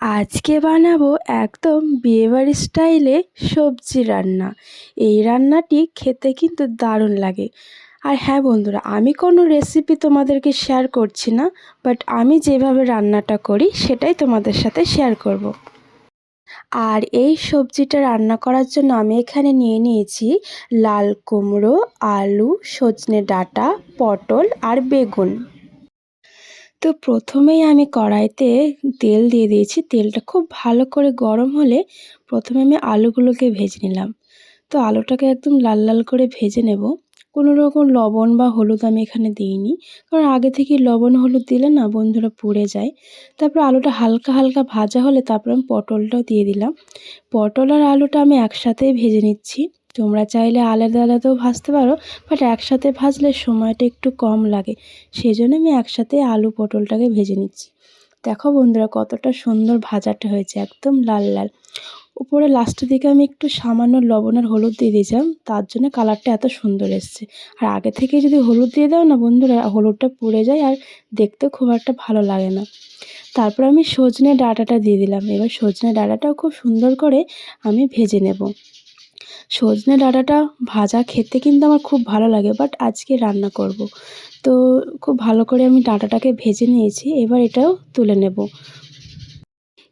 আজকে বানাবো একদম বিয়েবাড়ির স্টাইলে সবজি রান্না। এই রান্নাটি খেতে কিন্তু দারুণ লাগে। আর হ্যাঁ বন্ধুরা, আমি কোনো রেসিপি তোমাদেরকে শেয়ার করছি না বাট আমি যেভাবে রান্নাটা করি সেটাই তোমাদের সাথে শেয়ার করব। আর এই সবজিটা রান্না করার জন্য আমি এখানে নিয়ে নিয়েছি লাল কুমড়ো, আলু, সজনে ডাঁটা, পটল আর বেগুন। তো প্রথমেই আমি কড়াইতে তেল দিয়ে দিয়েছি। তেলটা খুব ভালো করে গরম হলে প্রথমে আমি আলুগুলোকে ভেজে নিলাম। তো আলুটাকে একদম লাল লাল করে ভেজে নেব। কোনো রকম লবণ বা হলুদ আমি এখানে দিইনি। কারণ আগে থেকে লবণ হলুদ দিলে না বন্ধুরা পুড়ে যায়। তারপর আলুটা হালকা হালকা ভাজা হলে তারপর আমি পটলটাও দিয়ে দিলাম। পটল আর আলুটা আমি একসাথেই ভেজে নিচ্ছি। তোমরা চাইলে আলাদা আলাদাও ভাজতে পারো বাট একসাথে ভাজলে সময়টা একটু কম লাগে। সেই জন্য আমি একসাথে আলু পটলটাকে ভেজে নিচ্ছি। দেখো বন্ধুরা, কতটা সুন্দর ভাজাটা হয়েছে, একদম লাল লাল। উপরে লাস্টের দিকে আমি একটু সামান্য লবণ আর হলুদ দিয়ে দিয়েছিলাম, তার জন্য কালারটা এত সুন্দর এসছে। আর আগে থেকে যদি হলুদ দিয়ে দাও না বন্ধুরা, হলুদটা পুড়ে যায় আর দেখতেও খুব একটা ভালো লাগে না। তারপর আমি সজনে ডাঁটাটা দিয়ে দিলাম। এবার সজনে ডাঁটাটাও খুব সুন্দর করে আমি ভেজে নেব। সজনে ডাঁটাটা ভাজা খেতে কিন্তু আমার খুব ভালো লাগে বাট আজকে রান্না করব। তো খুব ভালো করে আমি ডাঁটাটাকে ভেজে নিয়েছি, এবার এটাও তুলে নেব।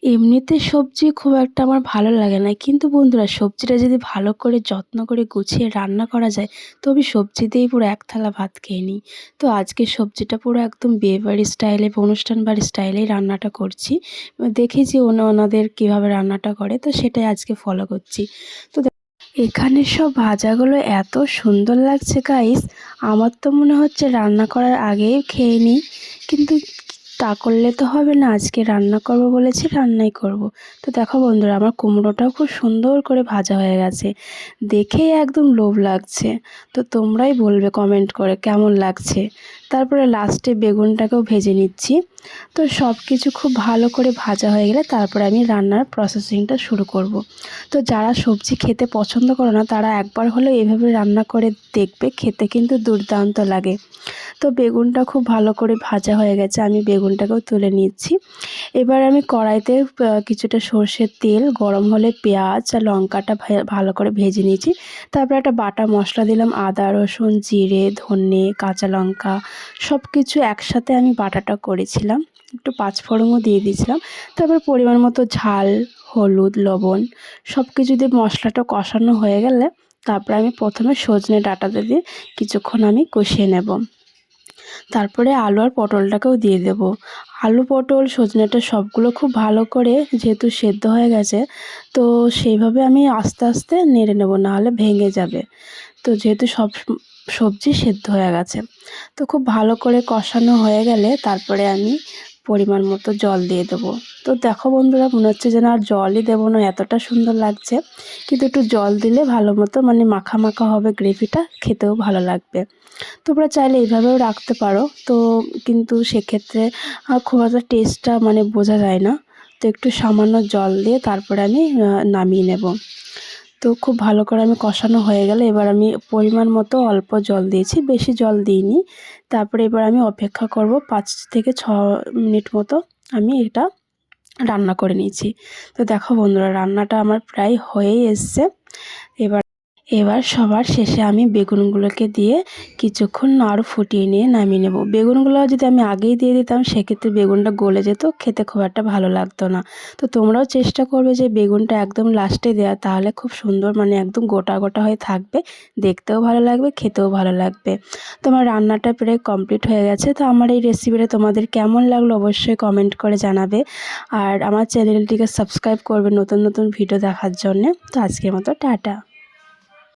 এমনিতে সবজি খুব একটা আমার ভালো লাগে না, কিন্তু বন্ধুরা সবজিটা যদি ভালো করে, যত্ন করে গুছিয়ে রান্না করা যায় তবে সবজি দিয়েই পুরো এক থালা ভাত খেয়ে নিই। তো আজকে সবজিটা পুরো একদম বিয়েবাড়ির স্টাইলে অনুষ্ঠান বাড়ির স্টাইলেই রান্নাটা করছি। দেখেছি ওনা ওনাদের কীভাবে রান্নাটা করে, তো সেটাই আজকে ফলো করছি। তো এখানে সব ভাজাগুলো এত সুন্দর লাগছে গাইস আমার তো মনে হচ্ছে রান্না করার আগেই খেয়ে নিই। কিন্তু তা করলে তো হবে না, আজকে রান্না করব বলেছি, রান্নাই করব। তো দেখো বন্ধুরা, আমার কুমড়োটাও খুব সুন্দর করে ভাজা হয়ে গেছে। দেখেই একদম লোভ লাগছে। তো তোমরাই বলবে কমেন্ট করে কেমন লাগছে। তারপরে লাস্টে বেগুনটাকেও ভেজে নিচ্ছি। তো সব কিছু খুব ভালো করে ভাজা হয়ে গেলে তারপরে আমি রান্নার প্রসেসিংটা শুরু করব। তো যারা সবজি খেতে পছন্দ করো না, তারা একবার হলেও এভাবে রান্না করে দেখবে, খেতে কিন্তু দুর্দান্ত লাগে। তো বেগুনটা খুব ভালো করে ভাজা হয়ে গেছে, আমি বেগুনটাকেও তুলে নিচ্ছি। এবার আমি কড়াইতে কিছুটা সর্ষের তেল, গরম হলে পেঁয়াজ আর লঙ্কাটা ভালো করে ভেজে নিয়েছি তারপর একটা বাটা মশলা দিলাম, আদা, রসুন, জিরে, ধনে, কাঁচা লঙ্কা সব কিছু একসাথে আমি বাটাটা করেছিলাম। একটু পাঁচফোড়নও দিয়ে দিয়েছিলাম। তারপর পরিমাণ মতো ঝাল, হলুদ, লবণ সব কিছু দিয়ে মশলাটা কষানো হয়ে গেলে তারপরে আমি প্রথমে সজনে ডাঁটাতে দিয়ে কিছুক্ষণ আমি কষিয়ে নেব। তারপরে আলু আর পটলটাকেও দিয়ে দেব। আলু, পটল, সজনেটা সবগুলো খুব ভালো করে যেহেতু সেদ্ধ হয়ে গেছে, তো সেইভাবে আমি আস্তে আস্তে নেড়ে নেব, নাহলে ভেঙে যাবে। তো যেহেতু সব সবজি সেদ্ধ হয়ে গেছে, তো খুব ভালো করে কষানো হয়ে গেলে তারপরে আমি পরিমাণ মতো জল দিয়ে দেবো। তো দেখো বন্ধুরা, মনে হচ্ছে যেন আর জলই দেবো না, এতটা সুন্দর লাগছে। কিন্তু একটু জল দিলে ভালো মতো মানে মাখা মাখা হবে গ্রেভিটা, খেতেও ভালো লাগবে। তোমরা চাইলে এইভাবেও রাখতে পারো। তো কিন্তু সেক্ষেত্রে খুব একটা টেস্টটা মানে বোঝা যায় না। তো একটু সামান্য জল দিয়ে তারপরে আমি নামিয়ে নেব। তো খুব ভালো করে আমি কষানো হয়ে গেলে এবার আমি পরিমাণ মতো অল্প জল দিয়েছি, বেশি জল দিইনি। তারপরে এবার আমি অপেক্ষা করব পাঁচ থেকে ছ মিনিট মতো আমি এটা রান্না করে নিয়েছি। তো দেখো বন্ধুরা, রান্নাটা আমার প্রায় হয়েই এসছে। এবার এবার সবার শেষে আমি বেগুনগুলোকে দিয়ে কিছুক্ষণ আরও ফুটিয়ে নিয়ে নামিয়ে নেব। বেগুনগুলো যদি আমি আগেই দিয়ে দিতাম, সেক্ষেত্রে বেগুনটা গলে যেত, খেতে খুব একটা ভালো লাগতো না। তো তোমরাও চেষ্টা করবে যে বেগুনটা একদম লাস্টে দেওয়া, তাহলে খুব সুন্দর মানে একদম গোটা গোটা হয়ে থাকবে, দেখতেও ভালো লাগবে, খেতেও ভালো লাগবে। তোমার রান্নাটা প্রায় কমপ্লিট হয়ে গেছে, তো আমার এই রেসিপিটা তোমাদের কেমন লাগল অবশ্যই কমেন্ট করে জানাবে। আর আমার চ্যানেলটিকে সাবস্ক্রাইব করবে নতুন নতুন ভিডিও দেখার জন্যে, তো আজকের মতো টাটা।